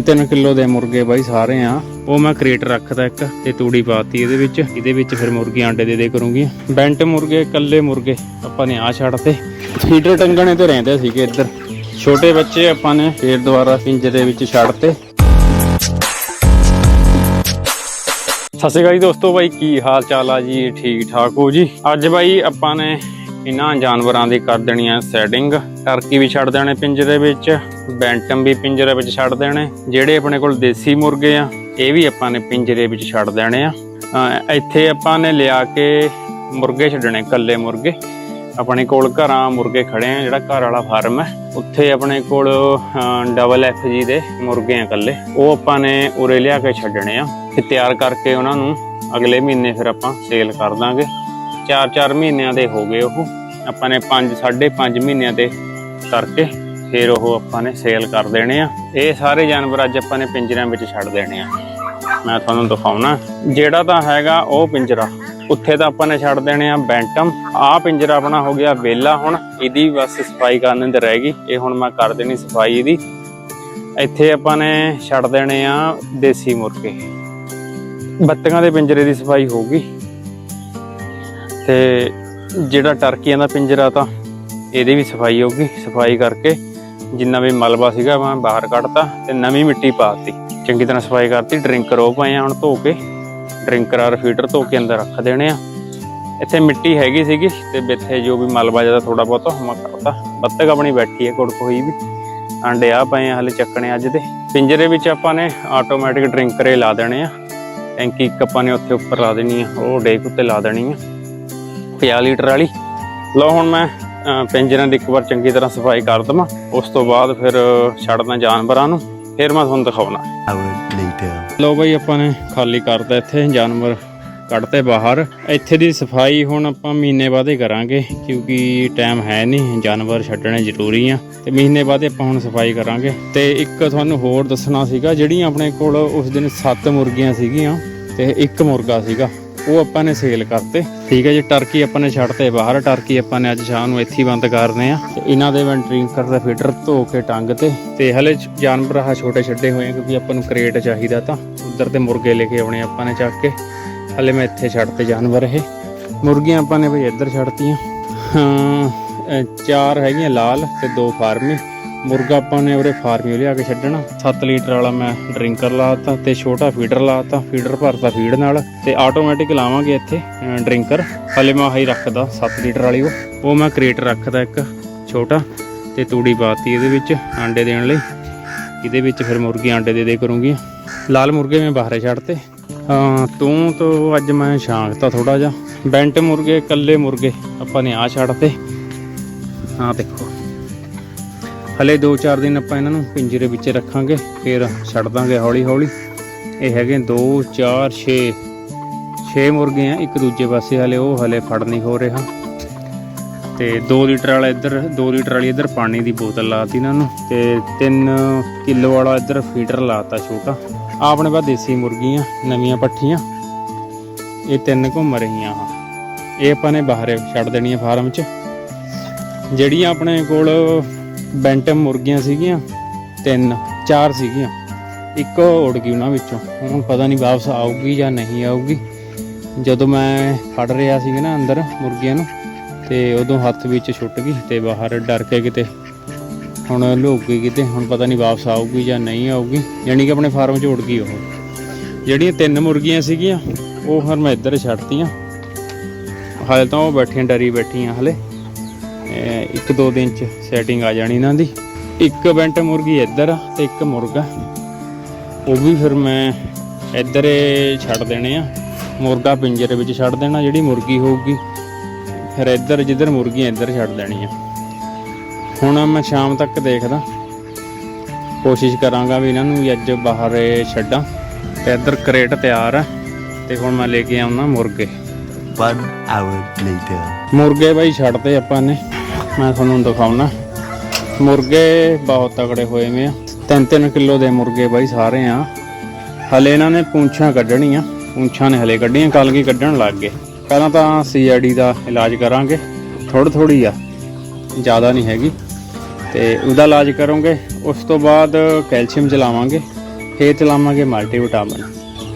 3-3 kilo ਦੇ ਮੁਰਗੇ ਬਾਈ ਸਾਰੇ ਆ। ਉਹ ਮੈਂ ਕ੍ਰੇਟ ਰੱਖਦਾ ਇੱਕ ਤੇ ਤੂੜੀ ਪਾਤੀ ਇਹਦੇ ਵਿੱਚ। ਇਹਦੇ ਵਿੱਚ ਫਿਰ ਮੁਰਗੀਆਂ ਆਂਡੇ ਦੇ ਦੇ ਕਰੂੰਗੀ। ਬੈਂਟ ਮੁਰਗੇ ਕੱਲੇ ਮੁਰਗੇ, ਆਪਾਂ ਨੇ ਆ ਛੱਡਤੇ ਫੀਡਰ ਟੰਗਣੇ ਤੇ ਰਹਿੰਦੇ ਸੀਗੇ ਇੱਧਰ। ਛੋਟੇ ਬੱਚੇ ਆਪਾਂ ਨੇ ਫੇਰ ਦੁਬਾਰਾ ਪਿੰਜਰੇ ਵਿੱਚ ਛੱਡਤੇ ਸਤਿ ਸ਼੍ਰੀ ਅਕਾਲ ਜੀ ਦੋਸਤੋ ਬਾਈ, ਕੀ ਹਾਲ ਚਾਲ ਆ ਜੀ? ਠੀਕ ਠਾਕ ਹੋ ਜੀ? ਅੱਜ ਬਾਈ ਆਪਾਂ ਨੇ ਇਹਨਾਂ ਜਾਨਵਰਾਂ ਦੀ ਕਰ ਦੇਣੀ ਆ ਸੈਟਿੰਗ ਟਰਕੀ ਵੀ ਛੱਡ ਦੇਣੇ ਪਿੰਜਰੇ ਵਿੱਚ, ਬੈਂਟਮ ਵੀ ਪਿੰਜਰੇ ਵਿੱਚ ਛੱਡ ਦੇਣੇ। ਜਿਹੜੇ ਆਪਣੇ ਕੋਲ ਦੇਸੀ ਮੁਰਗੇ ਆ, ਇਹ ਵੀ ਆਪਾਂ ਨੇ ਪਿੰਜਰੇ ਵਿੱਚ ਛੱਡ ਦੇਣੇ ਆ। ਇੱਥੇ ਆਪਾਂ ਨੇ ਲਿਆ ਕੇ ਮੁਰਗੇ ਛੱਡਣੇ, ਕੱਲੇ ਮੁਰਗੇ। ਆਪਣੇ ਕੋਲ ਘਰਾਂ ਮੁਰਗੇ ਖੜੇ ਆ, ਜਿਹੜਾ ਘਰ ਵਾਲਾ ਫਾਰਮ ਹੈ ਉੱਥੇ ਆਪਣੇ ਕੋਲ ਡਬਲ ਐਫ ਜੀ ਦੇ ਮੁਰਗੇ ਆ ਕੱਲੇ ਉਹ ਆਪਾਂ ਨੇ ਉਰੇ ਲਿਆ ਕੇ ਛੱਡਣੇ ਆ। ਤੇ ਤਿਆਰ ਕਰਕੇ ਉਹਨਾਂ ਨੂੰ ਅਗਲੇ ਮਹੀਨੇ ਫਿਰ ਆਪਾਂ ਸੇਲ ਕਰ ਦਾਂਗੇ। 4-4 ਮਹੀਨਿਆਂ ਦੇ ਹੋ ਗਏ ਉਹ। ਆਪਾਂ ਨੇ 5 5.5 ਮਹੀਨਿਆਂ 'ਤੇ ਕਰਕੇ ਫਿਰ ਉਹ ਆਪਾਂ ਨੇ ਸੇਲ ਕਰ ਦੇਣੇ ਆ। ਇਹ ਸਾਰੇ ਜਾਨਵਰ ਅੱਜ ਆਪਾਂ ਨੇ ਪਿੰਜਰਿਆਂ ਵਿੱਚ ਛੱਡ ਦੇਣੇ ਆ। ਮੈਂ ਤੁਹਾਨੂੰ ਦਿਖਾਉਣਾ। ਜਿਹੜਾ ਤਾਂ ਹੈਗਾ ਉਹ ਪਿੰਜਰਾ। ਉੱਥੇ ਤਾਂ ਆਪਾਂ ਨੇ ਛੱਡ ਦੇਣੇ ਆ ਬੈਂਟਮ। ਆਹ ਪਿੰਜਰਾ ਆਪਣਾ ਹੋ ਗਿਆ ਵੇਲਾ ਹੁਣ। ਇਹਦੀ ਬਸ ਸਫ਼ਾਈ ਕਰਨ ਦੀ ਰਹਿ ਗਈ। ਇਹ ਹੁਣ ਮੈਂ ਕਰ ਦੇਣੀ ਸਫ਼ਾਈ ਇਹਦੀ। ਇੱਥੇ ਆਪਾਂ ਨੇ ਛੱਡ ਦੇਣੇ ਆ ਦੇਸੀ ਮੁਰਗੇ। ਬੱਤਕਾਂ ਦੇ ਪਿੰਜਰੇ ਦੀ ਸਫ਼ਾਈ ਹੋ ਗਈ। ਤੇ ਜਿਹੜਾ ਟਰਕੀਆਂ ਦਾ ਪਿੰਜਰਾ ਤਾਂ ਇਹਦੀ ਵੀ ਸਫ਼ਾਈ ਹੋਊਗੀ। ਸਫ਼ਾਈ ਕਰਕੇ ਜਿੰਨਾ ਵੀ ਮਲਬਾ ਸੀਗਾ ਮੈਂ ਬਾਹਰ ਕੱਢਤਾ ਤੇ ਨਵੀਂ ਮਿੱਟੀ ਪਾਤੀ। ਚੰਗੀ ਤਰ੍ਹਾਂ ਸਫ਼ਾਈ ਕਰਤੀ। ਡਰਿੰਕਰ ਉਹ ਪਾਏ ਆ ਹੁਣ ਧੋ ਕੇ। ਡਰਿੰਕਰ ਔਰ ਫੀਡਰ ਧੋ ਕੇ ਅੰਦਰ ਰੱਖ ਦੇਣੇ ਆ। ਇੱਥੇ ਮਿੱਟੀ ਹੈਗੀ ਸੀਗੀ ਤੇ ਇੱਥੇ ਜੋ ਵੀ ਮਲਬਾ ਜ਼ਿਆਦਾ ਥੋੜਾ ਬਹੁਤ ਮੈਂ ਕੱਢਤਾ ਬੱਤਕ ਆਪਣੀ ਬੈਠੀ ਹੈ ਕੁੜਕ ਹੋਈ ਵੀ। ਆਂਡੇ ਆ ਪਏ ਆ, ਹਲੇ ਚੱਕਣੇ ਅੱਜ ਦੇ। ਪਿੰਜਰੇ ਵਿੱਚ ਆਪਾਂ ਨੇ ਆਟੋਮੈਟਿਕ ਡਰਿੰਕਰੇ ਲਾ ਦੇਣੇ ਆ। ਟੈਂਕੀ ਇੱਕ ਆਪਾਂ ਨੇ ਉੱਥੇ ਉੱਪਰ ਲਾ ਦੇਣੀ ਆ, ਉਹ ਡੇਕ ਉੱਤੇ ਲਾ ਦੇਣੀ ਆ। 50 ਲੀਟਰ ਵਾਲੀ। ਲਓ ਹੁਣ ਮੈਂ ਅਹ, ਪਿੰਜਰਿਆਂ ਦੀ ਇੱਕ ਵਾਰ ਚੰਗੀ ਤਰ੍ਹਾਂ ਸਫ਼ਾਈ ਕਰ ਦਵਾਂ। ਉਸ ਤੋਂ ਬਾਅਦ ਫਿਰ ਛੱਡਦਾ ਜਾਨਵਰਾਂ ਨੂੰ। ਫਿਰ ਮੈਂ ਤੁਹਾਨੂੰ ਦਿਖਾਉਣਾ. ਲਓ ਬਈ ਆਪਾਂ ਨੇ ਖਾਲੀ ਕਰਤਾ ਇੱਥੇ ਜਾਨਵਰ ਕੱਢਤੇ ਬਾਹਰ। ਇੱਥੇ ਦੀ ਸਫ਼ਾਈ ਹੁਣ ਆਪਾਂ ਮਹੀਨੇ ਬਾਅਦ ਹੀ ਕਰਾਂਗੇ ਕਿਉਂਕਿ ਟਾਈਮ ਹੈ ਨਹੀਂ ਜਾਨਵਰ ਛੱਡਣੇ ਜ਼ਰੂਰੀ ਆ। ਤੇ ਮਹੀਨੇ ਬਾਅਦ ਆਪਾਂ ਹੁਣ ਸਫ਼ਾਈ ਕਰਾਂਗੇ। ਤੇ ਇੱਕ ਤੁਹਾਨੂੰ ਹੋਰ ਦੱਸਣਾ ਸੀਗਾ ਜਿਹੜੀਆਂ ਆਪਣੇ ਕੋਲ ਉਸ ਦਿਨ 7 ਮੁਰਗੀਆਂ ਸੀਗੀਆਂ ਤੇ ਇੱਕ ਮੁਰਗਾ ਸੀਗਾ। ਉਹ ਆਪਾਂ ਨੇ ਸੇਲ ਕਰਤੇ। ਠੀਕ ਹੈ ਜੀ ਟਰਕੀ ਆਪਾਂ ਨੇ ਛੱਡਤੇ ਬਾਹਰ। ਟਰਕੀ ਆਪਾਂ ਨੇ ਅੱਜ ਸ਼ਾਮ ਨੂੰ ਇੱਥੇ ਹੀ ਬੰਦ ਕਰਨੇ ਆ। ਤੇ ਇਹਨਾਂ ਦੇ ਮੈਂ ਡਰਿੰਕਰ ਦਾ ਫੀਡਰ ਧੋ ਕੇ ਟੰਗ ਤੇ। ਤੇ ਹਲੇ ਜਾਨਵਰ ਆਹ ਛੋਟੇ ਛੱਡੇ ਹੋਏ ਆ ਕਿਉਂਕਿ ਆਪਾਂ ਨੂੰ ਕ੍ਰੇਟ ਚਾਹੀਦਾ ਤਾਂ। ਉਧਰ ਤੇ ਮੁਰਗੇ ਲੈ ਕੇ ਆਉਣੇ ਆਪਾਂ ਨੇ ਚੱਕ ਕੇ। ਹਲੇ ਮੈਂ ਇੱਥੇ ਛੱਡਤੇ ਜਾਨਵਰ ਇਹ। ਮੁਰਗੀਆਂ ਆਪਾਂ ਨੇ ਬਈ ਇੱਧਰ ਛੱਡਤੀਆਂ। ਚਾਰ ਹੈਗੀਆਂ ਲਾਲ ਤੇ ਦੋ ਫਾਰਮੀ। ਮੁਰਗਾ ਆਪਾਂ ਨੇ ਉਰੇ ਫਾਰਮੀ ਲਿਆ ਕੇ ਛੱਡਣਾ। 7 ਲੀਟਰ ਵਾਲਾ ਮੈਂ ਡਰਿੰਕਰ ਲਾਤਾ ਤੇ ਛੋਟਾ ਫੀਡਰ ਲਾਤਾ ਫੀਡਰ ਭਰਤਾ ਫੀਡ ਨਾਲ ਤੇ ਆਟੋਮੈਟਿਕ ਲਾਵਾਂਗੇ ਇੱਥੇ ਡਰਿੰਕਰ। ਹਲੇ ਮੈਂ ਆਹੀ ਰੱਖਦਾ 7 ਲੀਟਰ ਵਾਲੀ ਉਹ। ਉਹ ਮੈਂ ਕ੍ਰੇਟ ਰੱਖਦਾ ਇੱਕ ਛੋਟਾ ਤੇ ਤੂੜੀ ਪਾਤੀ ਇਹਦੇ ਵਿੱਚ ਆਂਡੇ ਦੇਣ ਲਈ। ਇਹਦੇ ਵਿੱਚ ਫਿਰ ਮੁਰਗੀ ਆਂਡੇ ਦੇ ਦੇ ਕਰੂੰਗੀ। ਲਾਲ ਮੁਰਗੇ ਮੈਂ ਬਾਹਰ ਛੱਡਤੇ। ਹਾਂ, ਤੂੰ ਤੋਂ ਅੱਜ ਮੈਂ ਸ਼ਾਂਕਤਾ ਥੋੜਾ ਜਿਹਾ। ਬੈਂਟ ਮੁਰਗੇ ਕੱਲੇ ਮੁਰਗੇ ਆਪਾਂ ਨੇ ਆ ਛੱਡਤੇ। ਹਾਂ ਦੇਖੋ। ਹਲੇ 2-4 ਦਿਨ ਆਪਾਂ ਇਹਨਾਂ ਨੂੰ ਪਿੰਜਰੇ ਵਿੱਚ ਰੱਖਾਂਗੇ, ਫਿਰ ਛੱਡ ਦਾਂਗੇ ਹੌਲੀ ਹੌਲੀ। ਇਹ ਹੈਗੇ 2 4 6 6 ਮੁਰਗੇ ਆ, ਇੱਕ ਦੂਜੇ ਪਾਸੇ ਹਲੇ ਉਹ ਹਲੇ ਫੜ ਨਹੀਂ ਹੋ ਰਿਹਾ। ਤੇ 2 ਲੀਟਰ ਵਾਲਾ ਇੱਧਰ 2 ਲੀਟਰ ਵਾਲੀ ਇੱਧਰ ਪਾਣੀ ਦੀ ਬੋਤਲ ਲਾਤੀ ਇਹਨਾਂ ਨੂੰ, ਤੇ 3 ਕਿਲੋ ਵਾਲਾ ਇੱਧਰ ਫੀਡਰ ਲਾਤਾ ਛੋਟਾ। ਆਪਣੇ ਬਾਅਦ ਦੇਸੀ ਮੁਰਗੀਆਂ, ਨਵੀਆਂ ਪੱਠੀਆਂ। ਇਹ ਤਿੰਨ ਘੁੰਮ ਰਹੀਆਂ ਆ। ਇਹ ਆਪਾਂ ਨੇ ਬਾਹਰ ਛੱਡ ਦੇਣੀਆਂ ਫਾਰਮ 'ਚ। ਜਿਹੜੀਆਂ ਆਪਣੇ ਕੋਲ ਬੈਂਟਮ ਮੁਰਗੀਆਂ ਸੀਗੀਆਂ, ਤਿੰਨ, ਚਾਰ ਸੀਗੀਆਂ। ਇੱਕ ਉੜ ਗਈ ਉਹਨਾਂ ਵਿੱਚੋਂ। ਹੁਣ ਪਤਾ ਨਹੀਂ ਵਾਪਸ ਆਊਗੀ ਜਾਂ ਨਹੀਂ ਆਊਗੀ। ਜਦੋਂ ਮੈਂ ਫੜ ਰਿਹਾ ਸੀਗਾ ਨਾ ਅੰਦਰ ਮੁਰਗੀਆਂ ਨੂੰ, ਤੇ ਉਦੋਂ ਹੱਥ ਵਿੱਚ ਛੁੱਟ ਗਈ ਤੇ ਬਾਹਰ ਡਰ ਕੇ ਕਿਤੇ ਹੁਣ ਲੁਕ ਗਈ ਕਿਤੇ। ਹੁਣ ਪਤਾ ਨਹੀਂ ਵਾਪਸ ਆਊਗੀ ਜਾਂ ਨਹੀਂ ਆਊਗੀ। ਯਾਨੀ ਕਿ ਆਪਣੇ ਫਾਰਮ 'ਚ ਉੜ ਗਈ ਉਹ। ਜਿਹੜੀਆਂ ਤਿੰਨ ਮੁਰਗੀਆਂ ਸੀਗੀਆਂ, ਉਹ ਫਿਰ ਮੈਂ ਇੱਧਰ ਛੱਡਤੀਆਂ। ਹਾਲੇ ਤਾਂ ਉਹ ਬੈਠੀਆਂ, ਡਰੀ ਬੈਠੀਆਂ ਹਲੇ। ਇੱਕ ਦੋ ਦਿਨ ਚ ਸੈਟਿੰਗ ਆ ਜਾਣੀ ਇਹਨਾਂ ਦੀ। ਇੱਕ ਬੈਂਟ ਮੁਰਗੀ ਇੱਧਰ ਆ ਤੇ ਇੱਕ ਮੁਰਗਾ। ਉਹ ਵੀ ਫਿਰ ਮੈਂ ਇੱਧਰ ਛੱਡ ਦੇਣੇ ਆ। ਮੁਰਗਾ ਪਿੰਜਰੇ ਵਿੱਚ ਛੱਡ ਦੇਣਾ ਜਿਹੜੀ ਮੁਰਗੀ ਹੋਊਗੀ। ਫਿਰ ਇੱਧਰ ਜਿੱਧਰ ਮੁਰਗੀ ਇੱਧਰ ਛੱਡ ਦੇਣੀ ਆ ਹੁਣ ਮੈਂ ਸ਼ਾਮ ਤੱਕ ਦੇਖਦਾ। ਕੋਸ਼ਿਸ਼ ਕਰਾਂਗਾ ਵੀ ਇਹਨਾਂ ਨੂੰ ਅੱਜ ਬਾਹਰ ਛੱਡਾਂ। ਤੇ ਇੱਧਰ ਕਰੇਟ ਤਿਆਰ ਆ। ਤੇ ਹੁਣ ਮੈਂ ਲੈ ਕੇ ਆਉਣਾ ਮੁਰਗੇ। One hour later. ਮੁਰਗੇ ਬਾਈ ਛੱਡਦੇ ਆਪਾਂ ਨੇ। ਮੈਂ ਤੁਹਾਨੂੰ ਦਿਖਾਉਣਾ। ਮੁਰਗੇ ਬਹੁਤ ਤਕੜੇ ਹੋਏ ਵੇ ਆ। 3-3 ਕਿਲੋ ਦੇ ਮੁਰਗੇ ਬਾਈ ਸਾਰੇ ਆ। ਹਲੇ ਇਹਨਾਂ ਨੇ ਪੂੰਛਾਂ ਕੱਢਣੀਆਂ। ਪੂੰਛਾਂ ਨੇ ਹਲੇ ਕੱਢੀਆਂ ਕੱਲ ਕੀ ਕੱਢਣ ਲੱਗ ਗਏ। ਪਹਿਲਾਂ ਤਾਂ ਸੀਆਈਡੀ ਦਾ ਇਲਾਜ ਕਰਾਂਗੇ। ਥੋੜੀ ਥੋੜੀ ਆ, ਜ਼ਿਆਦਾ ਨਹੀਂ ਹੈਗੀ। ਤੇ ਉਹਦਾ ਇਲਾਜ ਕਰੋਗੇ। ਉਸ ਤੋਂ ਬਾਅਦ ਕੈਲਸ਼ੀਅਮ ਚਲਾਵਾਂਗੇ। ਫੇਰ ਚਲਾਵਾਂਗੇ ਮਲਟੀਵਿਟਾਮਿਨ।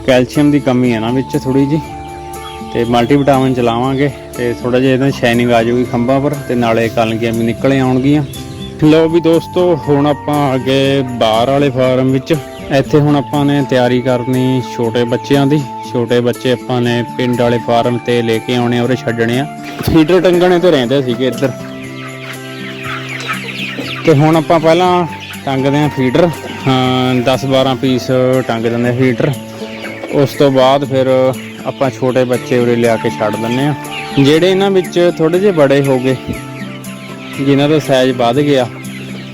ਕੈਲਸ਼ੀਅਮ ਦੀ ਕਮੀ ਹੈ ਨਾ ਵਿੱਚ ਥੋੜੀ ਜੀ ਤੇ ਮਲਟੀਵਿਟਾਮਿਨ ਚਲਾਵਾਂਗੇ ਤੇ ਥੋੜਾ ਜਿਹਾ ਇਹਦਾ ਸ਼ਾਈਨਿੰਗ ਆ ਜਾਊਗੀ ਖੰਭਾਂ ਪਰ ਤੇ ਨਾਲੇ ਕਲਗੀਆਂ ਵੀ ਨਿਕਲੇ ਆਉਣਗੀਆਂ। ਲਓ ਵੀ ਦੋਸਤੋ, ਹੁਣ ਆਪਾਂ ਅੱਗੇ ਬਾਹਰ ਵਾਲੇ ਫਾਰਮ ਵਿੱਚ, ਇੱਥੇ ਹੁਣ ਆਪਾਂ ਨੇ ਤਿਆਰੀ ਕਰਨੀ ਛੋਟੇ ਬੱਚਿਆਂ ਦੀ। ਛੋਟੇ ਬੱਚੇ ਆਪਾਂ ਨੇ ਪਿੰਡ ਵਾਲੇ ਫਾਰਮ ਤੇ ਲੈ ਕੇ ਆਉਣੇ ਆ ਔਰ ਛੱਡਣੇ ਆ। ਫੀਡਰ ਟੰਗਣੇ ਤੇ ਰਹਿੰਦੇ ਸੀਗੇ ਇੱਧਰ। ਤੇ ਹੁਣ ਆਪਾਂ ਪਹਿਲਾਂ ਟੰਗਦੇ ਆ ਫੀਡਰ। ਹਾਂ 10 12 ਪੀਸ ਟੰਗ ਦਿੰਦੇ ਆ ਫੀਡਰ। ਉਸ ਤੋਂ ਬਾਅਦ ਫਿਰ ਆਪਾਂ ਛੋਟੇ ਬੱਚੇ ਉਰੇ ਲਿਆ ਕੇ ਛੱਡ ਦਿੰਦੇ ਆ ਜਿਹੜੇ ਇਹਨਾਂ ਵਿੱਚ ਥੋੜੇ ਜਿਹੇ ਬੜੇ ਹੋ ਗਏ, ਜਿਨ੍ਹਾਂ ਦਾ ਸਾਈਜ਼ ਵੱਧ ਗਿਆ,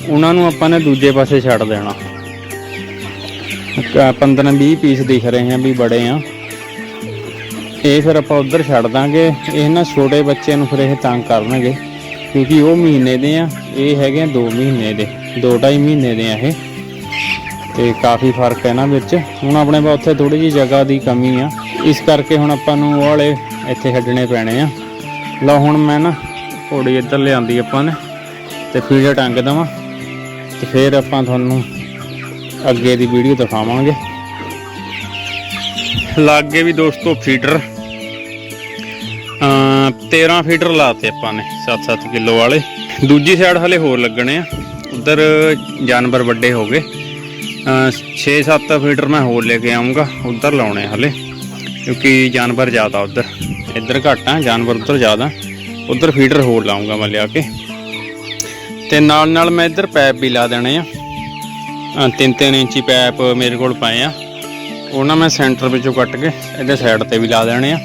ਉਹਨਾਂ ਨੂੰ ਆਪਾਂ ਨੇ ਦੂਜੇ ਪਾਸੇ ਛੱਡ ਦੇਣਾ। 15 20 ਪੀਸ ਦਿਖ ਰਹੇ ਆ ਵੀ ਬੜੇ ਆ। ਇਹ ਫਿਰ ਆਪਾਂ ਉਧਰ ਛੱਡ ਦਾਂਗੇ। ਇਹ ਨਾ ਛੋਟੇ ਬੱਚਿਆਂ ਨੂੰ ਫਿਰ ਇਹ ਤੰਗ ਕਰਨਗੇ, ਕਿਉਂਕਿ ਉਹ ਮਹੀਨੇ ਦੇ ਆ, ਇਹ ਹੈਗੇ 2 ਮਹੀਨੇ ਦੇ 2.5 ਮਹੀਨੇ ਦੇ ਆ ਇਹ। ਤੇ ਕਾਫੀ ਫ਼ਰਕ ਹੈ ਇਹਨਾਂ ਵਿੱਚ। ਹੁਣ ਆਪਣੇ ਪਾ ਉੱਥੇ ਥੋੜੀ ਜਿਹੀ ਜਗ੍ਹਾ ਦੀ ਕਮੀ ਆ। ਇਸ ਕਰਕੇ ਹੁਣ ਆਪਾਂ ਨੂੰ ਉਹ ਵਾਲੇ ਇੱਥੇ ਛੱਡਣੇ ਪੈਣੇ ਆ। ਲਓ ਹੁਣ ਮੈਂ ਨਾ ਘੋੜੀ ਇੱਧਰ ਲਿਆਂਦੀ ਆਪਾਂ ਨੇ ਤੇ ਫੀਡ ਟੰਗ ਦਵਾਂ। ਤੇ ਫਿਰ ਆਪਾਂ ਤੁਹਾਨੂੰ ਅੱਗੇ ਦੀ ਵੀਡੀਓ ਦਿਖਾਵਾਂਗੇ। ਲਾਗੇ ਵੀ ਦੋਸਤੋ ਫੀਡਰ। ਅ 13 ਫੀਡਰ ਲਾਤੇ ਆਪਾਂ ਨੇ 7-7 ਕਿਲੋ ਵਾਲੇ। ਦੂਜੀ ਸਾਈਡ ਹਲੇ ਹੋਰ ਲੱਗਣੇ ਆ। ਉਧਰ ਜਾਨਵਰ ਵੱਡੇ ਹੋ ਗਏ। 6-7 ਫੀਟਰ ਮੈਂ ਹੋਰ ਲੈ ਕੇ ਆਉਂਗਾ ਉਧਰ ਲਾਉਣੇ ਆ ਹਲੇ, ਕਿਉਂਕਿ ਜਾਨਵਰ ਜ਼ਿਆਦਾ ਉਧਰ। ਇੱਧਰ ਘੱਟ ਆ, ਜਾਨਵਰ ਉਧਰ ਜ਼ਿਆਦਾ। ਉਧਰ ਫੀਡਰ ਹੋਰ ਲਾਉਂਗਾ ਮੈਂ ਲਿਆ ਕੇ। ਤੇ ਨਾਲ ਨਾਲ ਮੈਂ ਇੱਧਰ ਪੈਪ ਵੀ ਲਾ ਦੇਣੇ ਆ। ਤਿੰਨ ਤਿੰਨ ਇੰਚੀ ਪੈਪ ਮੇਰੇ ਕੋਲ ਪਏ ਆ। ਉਹਨਾਂ ਮੈਂ ਸੈਂਟਰ ਵਿੱਚੋਂ ਕੱਟ ਕੇ ਇਹਦੇ ਸਾਈਡ ਤੇ ਵੀ ਲਾ ਦੇਣੇ ਆ।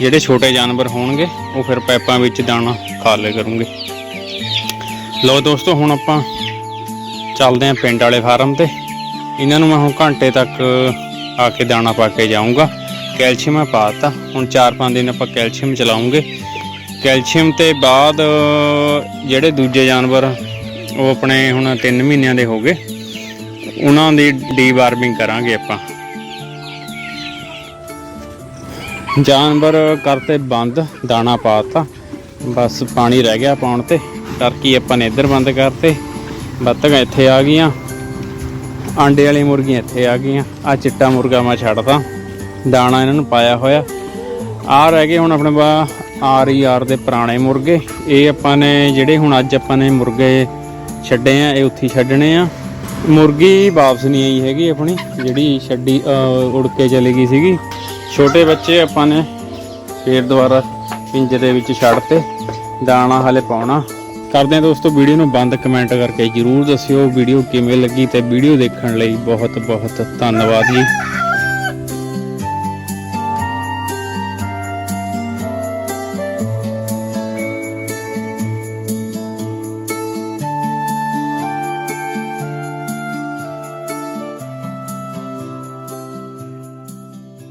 ਜਿਹੜੇ ਛੋਟੇ ਜਾਨਵਰ ਹੋਣਗੇ, ਉਹ ਫਿਰ ਪੈਪਾਂ ਵਿੱਚ ਦਾਣਾ ਖਾ ਲੇ ਕਰੂੰਗੇ। ਲਓ ਦੋਸਤੋ, ਹੁਣ ਆਪਾਂ ਚੱਲਦੇ ਆਂ ਪਿੰਡ ਵਾਲੇ ਫਾਰਮ ਤੇ। ਇਹਨਾਂ ਨੂੰ ਮੈਂ ਹੁਣ ਘੰਟੇ ਤੱਕ ਆ ਕੇ ਦਾਣਾ ਪਾ ਕੇ ਜਾਊਂਗਾ। ਕੈਲਸ਼ੀਅਮ ਮੈਂ ਪਾਤਾ। ਹੁਣ 4-5 ਦਿਨ ਆਪਾਂ ਕੈਲਸ਼ੀਅਮ ਚਲਾਉਂਗੇ। ਕੈਲਸ਼ੀਅਮ ਤੇ ਬਾਅਦ ਜਿਹੜੇ ਦੂਜੇ ਜਾਨਵਰ, ਉਹ ਆਪਣੇ ਹੁਣ 3 ਮਹੀਨਿਆਂ ਦੇ ਹੋ ਗਏ। ਉਹਨਾਂ ਦੀ ਡੀਵਾਰਮਿੰਗ ਕਰਾਂਗੇ ਆਪਾਂ। ਜਾਨਵਰ ਕਰਤੇ ਬੰਦ, ਦਾਣਾ ਪਾਤਾ। ਬਸ ਪਾਣੀ ਰਹਿ ਗਿਆ ਪਾਉਣ ਤੇ। ਟਰਕੀ ਆਪਾਂ ਨੇ ਇੱਧਰ ਬੰਦ ਕਰਤੇ। ਬੱਤਕਾਂ ਇੱਥੇ ਆ ਗਈਆਂ। ਆਂਡੇ ਵਾਲੀ ਮੁਰਗੀਆਂ ਇੱਥੇ ਆ ਗਈਆਂ। ਆ ਚਿੱਟਾ ਮੁਰਗਾ ਮੈਂ ਛੱਡਦਾ ਦਾਣਾ ਇਹਨਾਂ ਨੂੰ ਪਾਇਆ ਹੋਇਆ। ਆ ਰਹਿ ਗਏ ਹੁਣ ਆਪਣੇ ਬਾ ਆਰ ਈ ਆਰ ਦੇ ਪੁਰਾਣੇ ਮੁਰਗੇ। ਇਹ ਆਪਾਂ ਨੇ ਜਿਹੜੇ ਹੁਣ ਅੱਜ ਆਪਾਂ ਨੇ ਮੁਰਗੇ ਛੱਡੇ ਆ, ਇਹ ਉੱਥੇ ਛੱਡਣੇ ਆ। ਮੁਰਗੀ ਵਾਪਸ ਨਹੀਂ ਆਈ ਹੈਗੀ ਆਪਣੀ, ਜਿਹੜੀ ਛੱਡੀ ਉੜ ਕੇ ਚਲੀ ਗਈ ਸੀਗੀ। ਛੋਟੇ ਬੱਚੇ ਆਪਾਂ ਨੇ ਫੇਰ ਦੁਬਾਰਾ ਪਿੰਜਰੇ ਵਿੱਚ ਛੱਡ ਤੇ ਦਾਣਾ ਹਲੇ ਪਾਉਣਾ। ਕਰਦੇ ਹਾਂ ਦੋਸਤੋ, ਵੀਡੀਓ ਨੂੰ ਬੰਦ ਕਮੈਂਟ ਕਰਕੇ ਜਰੂਰ ਦੱਸਿਓ, ਵੀਡੀਓ ਕਿਵੇਂ ਲੱਗੀ ਤੇ ਵੀਡੀਓ ਦੇਖਣ ਲਈ ਬਹੁਤ ਬਹੁਤ ਧੰਨਵਾਦ ਜੀ।